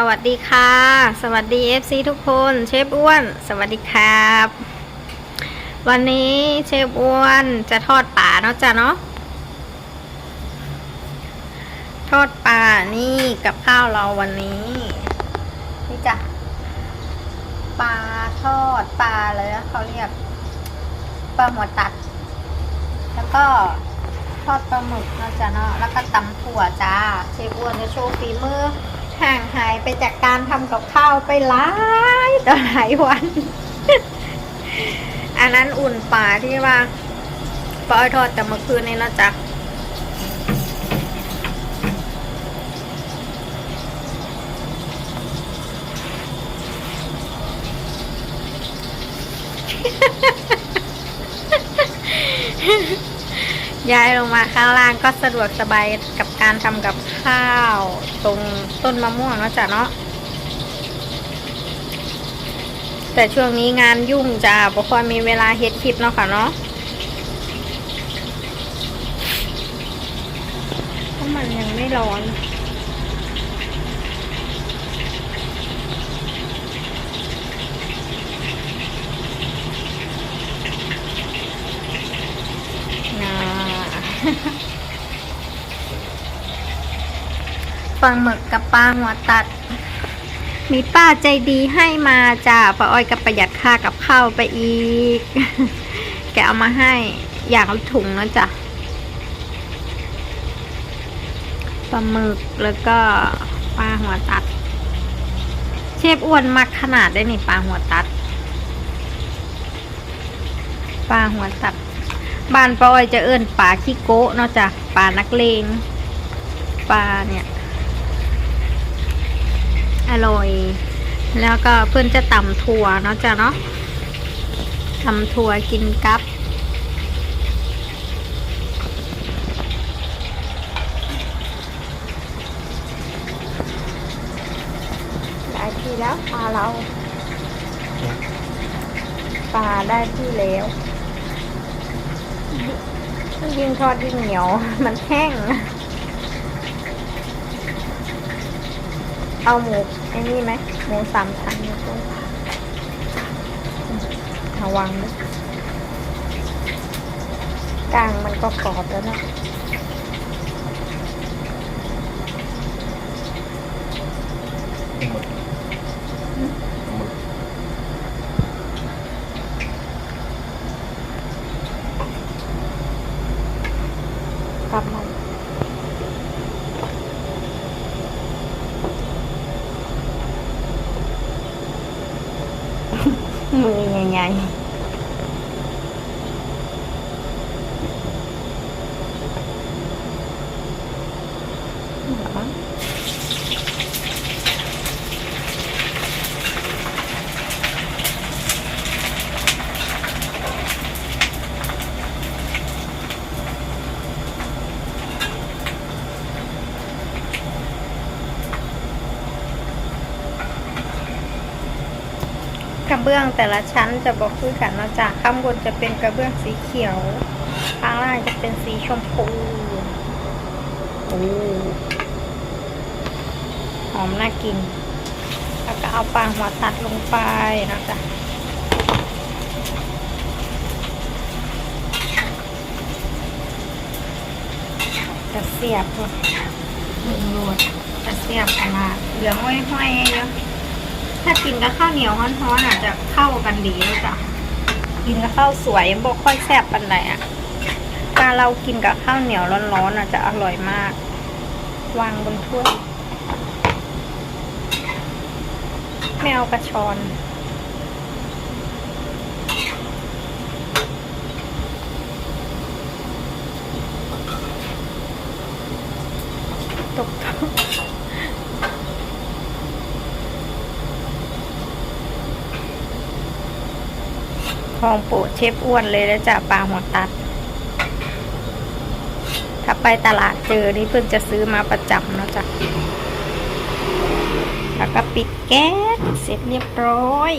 สวัสดีค่ะ สวัสดี FC ทุกคนเชฟอ้วน สวัสดีครับ วันนี้เชฟอ้วนจะทอดปลาเนาะจ้ะเนาะทอดปลานี่กับข้าวเราวันนี้ นี่จ้ะปลาทอดปลาเลยนะเขาเรียกปลาหัวตัด แล้วก็ทอดปลาหมึกเนาะจ้ะเนาะแล้วก็ตำถั่วจ้าเชฟอ้วนจะโชว์ฝีมือ ห่างหายไปจากการทำกับข้าวไปหลายต่อหลายวัน อันนั้นอุ่นปลาที่ว่าปล่อยทอดแต่เมื่อคืนนี้นะจ๊ะ ย้ายลงมาข้างล่างก็สะดวกสบายกับการทำกับข้าว ตรงต้นมะม่วงเนาะจ้ะเนาะแต่ช่วงนี้งานยุ่งจ้าบ่ค่อยมีเวลาเฮ็ดคลิปเนาะค่ะเนาะเพราะมันยังไม่ร้อน ปลาหมึกกับปลาหัวตัด มีป้าใจดีให้มาจ้าป้าอ้อยก็ประหยัดค่ากับข้าวไปอีก แกเอามาให้อย่างถุงนะจ้ะปลาหมึกแล้วก็ปลาหัวตัด เชฟอ้วนมักขนาดได้นี่ปลาหัวตัดปลาหัวตัดบ้านป้าอ้อยจะเอิ้นปลาขี้โกะเนาะจ้ะปลานักเลงปลาเนี่ย อร่อย แล้วก็เพื่อนจะตำถั่วเนาะจ้ะเนาะตำถั่วกินกับได้ที่แล้วปลาเราปลาได้ที่แล้วยิ่งทอดยิ่งเหนียว มันแห้ง เอาหมูไอ้นี่ไหมหมูสามชั้นนี่ด้วยระวังด้วยกลางมันก็กรอบแล้วนะ หมึกหมึก กลับมัน มือยังไง ระเบื้องแต่ละชั้นจะบอกคือกันเนาะจ้ะข้างบนจะเป็นกระเบื้องสีเขียว ข้างล่างจะเป็นสีชมพูโอ้หอมน่ากิน แล้วก็เอาปลาหัวตัดลงไปนะจ๊ะจะเสียบหมดหนึ่งรวดจะเสียบออกมาเหลืองห้อยๆเยอะ ถ้ากินกับข้าวเหนียวร้อนๆอาจจะเข้ากันดีเลยจ้ะกินกับข้าวสวยบอกค่อยแซ่บปันไหนอะการเรากินกับข้าวเหนียวร้อนๆอะจะอร่อยมาก วางบนถ้วยไม่เอากระชอน ของโปรเชฟอ้วนเลยแล้วจ้ะปลาหัวตัด ถ้าไปตลาดเจอนี่เพิ่งจะซื้อมาประจำเนาะจ๊ะแล้วก็ปิดแก๊สเสร็จเรียบร้อย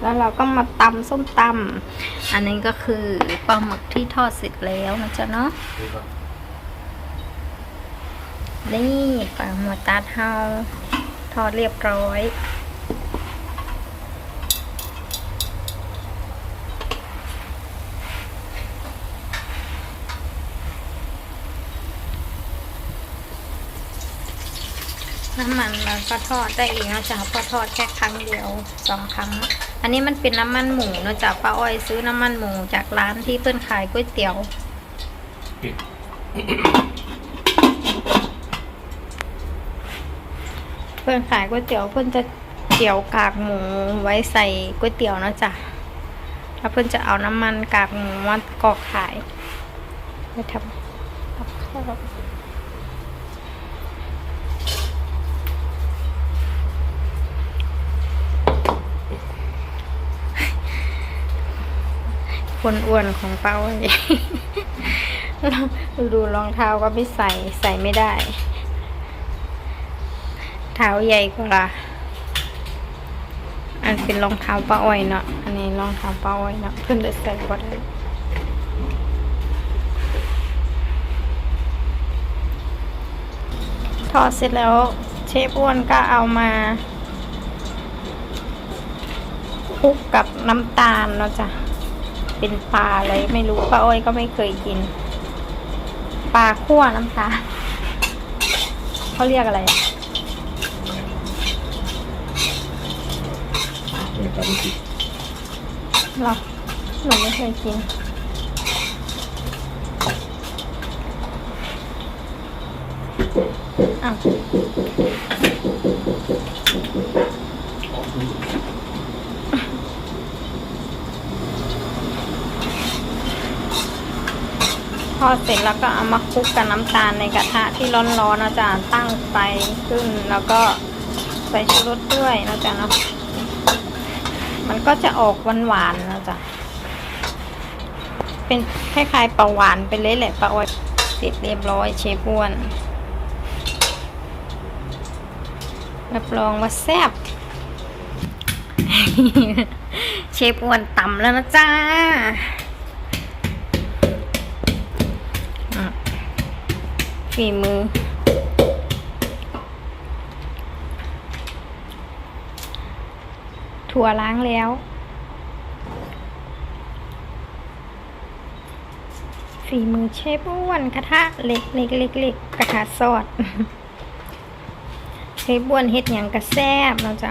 แล้วเราก็มาตำส้มตำอันนี้ก็คือปลาหมึกที่ทอดเสร็จแล้วนะจ๊ะเนาะนี่ปลาหัวตาเทาทอดเรียบร้อย น้ำมันเราก็ทอดได้อีกนะจ๊ะเพราะทอดแค่ครั้งเดียวสองครั้ง อันนี้มันเป็นน้ำมันหมูนะจ๊ะป้าอ้อยซื้อน้ำมันหมูจากร้านที่เพื่อนขายก๋วยเตี๋ยวเพื่อนขายก๋วยเตี๋ยวเพื่อนจะเจียวกากหมูไว้ใส่ก๋วยเตี๋ยวนะจ๊ะแล้วเพื่อนจะเอาน้ำมันกากหมูมากรอกขายไปทำกับข้าว คนอ้วนของเป้าไอ้ดูรองเท้าก็ไม่ใส่ใส่ไม่ได้ เท้าใหญ่กว่าอันเป็นรองเท้าป้าอ้อยเนาะอันนี้รองเท้าป้าอ้อยเนาะเพิ่นได้ใส่บ่ได้ทอดเสร็จแล้วเชฟอ้วนก็เอามาคลุกกับน้ำตาลเนาะจ้ะ เป็นปลาอะไรไม่รู้ป้าอ้อยก็ไม่เคยกิน ปลาคั่วน้ำตาลเขาเรียกอะไรอะเดี๋ยวตามปิดหรอหนูไม่เคยกินอ้าว ทอดเสร็จแล้วก็เอามาคลุกกับน้ำตาลในกระทะที่ร้อนๆนะจ๊ะตั้งไฟขึ้น แล้วก็ใส่ชูรสด้วยนะจ๊ะเนาะมันก็จะออกหวานๆนะจ๊ะเป็นคล้ายๆปลาหวานไปเลยแหละปลาอ้อยเสร็จเรียบร้อยเชฟอ้วนรับรองว่าแซ่บเชฟอ้วนต่ำแล้วนะจ้าอะ ฝีมือ ถั่วล้างแล้ว ฝีมือเชฟอ้วนกระทะเล็กเล็กเล็กเล็กกระทะซอดเชฟอ้วนเฮ็ดหยังกระแซบเนาจะ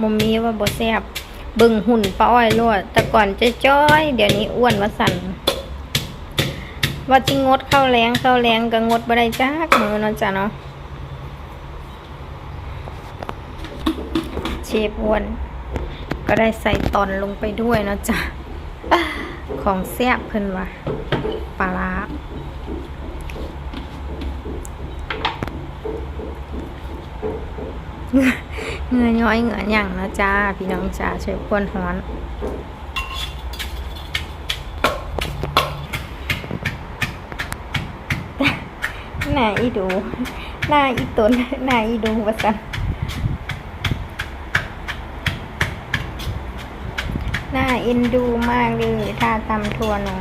มมีว่าบ่แซบบิ่งหุ่นป้าอ้อยโลดแต่ก่อนจะจ้อย เดี๋ยวนี้อ้วนว่าสั่น ว่าจิงงดเข้าแรงเข้าแรงก็งดบ่ได้จักมือเนาะจ้ะเนาะเชฟอ้วนก็ได้ใส่ตอนลงไปด้วยเนาะจ๊ะของแซ่บเพิ่นว่าปลาร้าเงื่อย้อยเงื่อหยั่งนะจ้าพี่น้องจ้าเชฟวนฮ้อน หน้าอีดู หน้าอีตนหน้าอีดูว่าสันน่าเอ็นดูมากเลยถ้าตำทัวหนู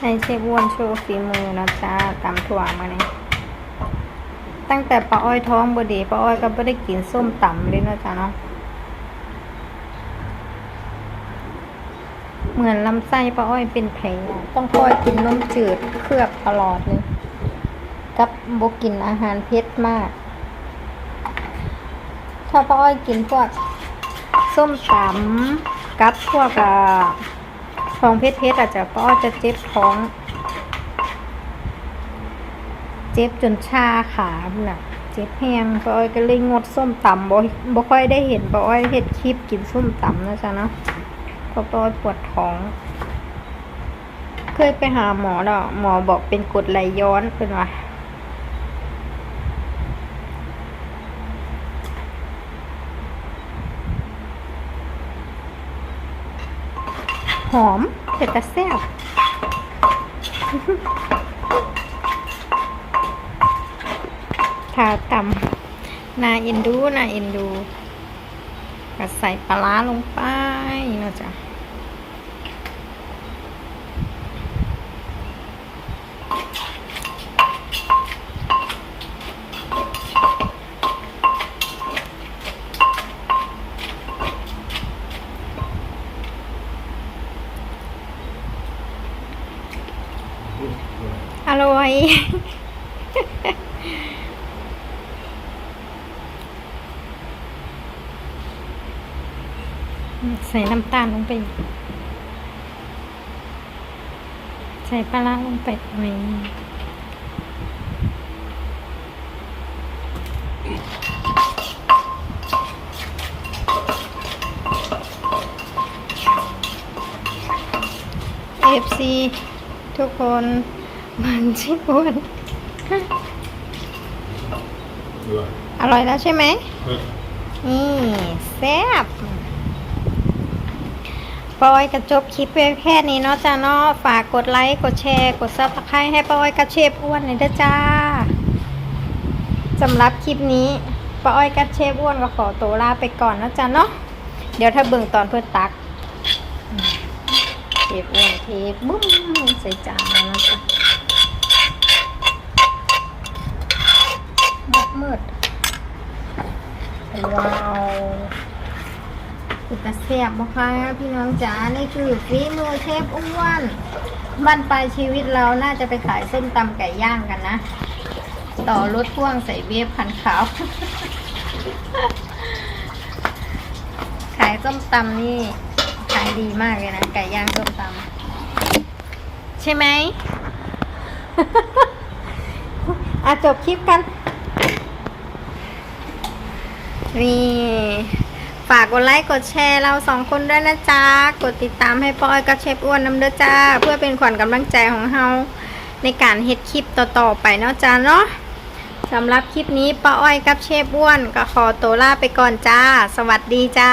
ให้เชฟอ้วนโชว์ฝีมือนะจ้าตำถั่วมาเนี่ยตั้งแต่ป้าอ้อยท้องบดีป้าอ้อยก็ไม่ได้กินส้มตำเลยนะจ๊ะเนาะ เหมือนลำไส้ป้าอ้อยเป็นแผลต้องคอยกินนมจืดเคลือบตลอดเลย กับบกินอาหารเผ็ดมาก ถ้าป้าอ้อยกินพวกส้มตำกับพวกอะของเผ็ดๆอาจจะป้าอ้อยจะเจ็บท้อง เจ็บจนชาขาเนน่ะเจ็บแห้งป้าอ้อยก็เลยงดส้มตำบ่บ่ค่อยได้เห็นป้าอ้อยเฮ็ดคลิปกินส้มตำนะจ๊ะเนาะ เพราะป้าอ้อยปวดท้อง เคยไปหาหมอแล้วหมอบอกเป็นกรดไหลย้อนเป็นว่าหอมเผ็ดแต่แซ่บทาตำนาเอ็นดูนาเอ็นดูก็ใส่ปลาร้าลงไป はいいのちゃん。アロイ ใส่น้ำตาลลงไปอีกใส่ปลาร้าลงไปหน่อยเอฟซีทุกคนมันชิบวนด้วยอร่อยแล้วใช่ไหมเออนี่แซ่บ ปอยกระจบคลิปไว้แค่นี้เนาะจ้าเนาะฝากกดไลค์กดแชร์กดซับสไครต์ให้ปอยกระเชฟอ้วนเลยเด้อจ้าสำหรับคลิปนี้ปอยกระเชฟอ้วนก็ขอตัวลาไปก่อนนะจ้าเนาะเดี๋ยวถ้าเบิ่งตอนเพื่อตักเชฟอ้วนเทบุ้มใส่จานแล้วนะจ๊ะมืดมืดว้าว สุดจะแซ่บมากค่ะพี่น้องจ๋านี่คือฝีมือเชฟอ้วนบ้นปลายชีวิตเราน่าจะไปขายส้มตำไก่ย่างกันนะ ต่อรถพ่วงใส่เวฟพันขาว ขายส้มตำนี่ ขายดีมากเลยนะ ไก่ย่างส้มตำใช่ไหมอะจบคลิปกัน นี่ ฝากกดไลค์กดแชร์เราสองคนด้วยนะจ๊ะ กดติดตามให้ป้อ้อยกับเชฟอ้วนน้ำเด้อจ้า เพื่อเป็นขวัญกำลังใจของเฮาในการเฮ็ดคลิปต่อๆไปเนาะจ้าเนาะสำหรับคลิปนี้ป้าอ้อยกับเชฟอ้วน ก็ขอตัวลาไปก่อนจ้า สวัสดีจ้า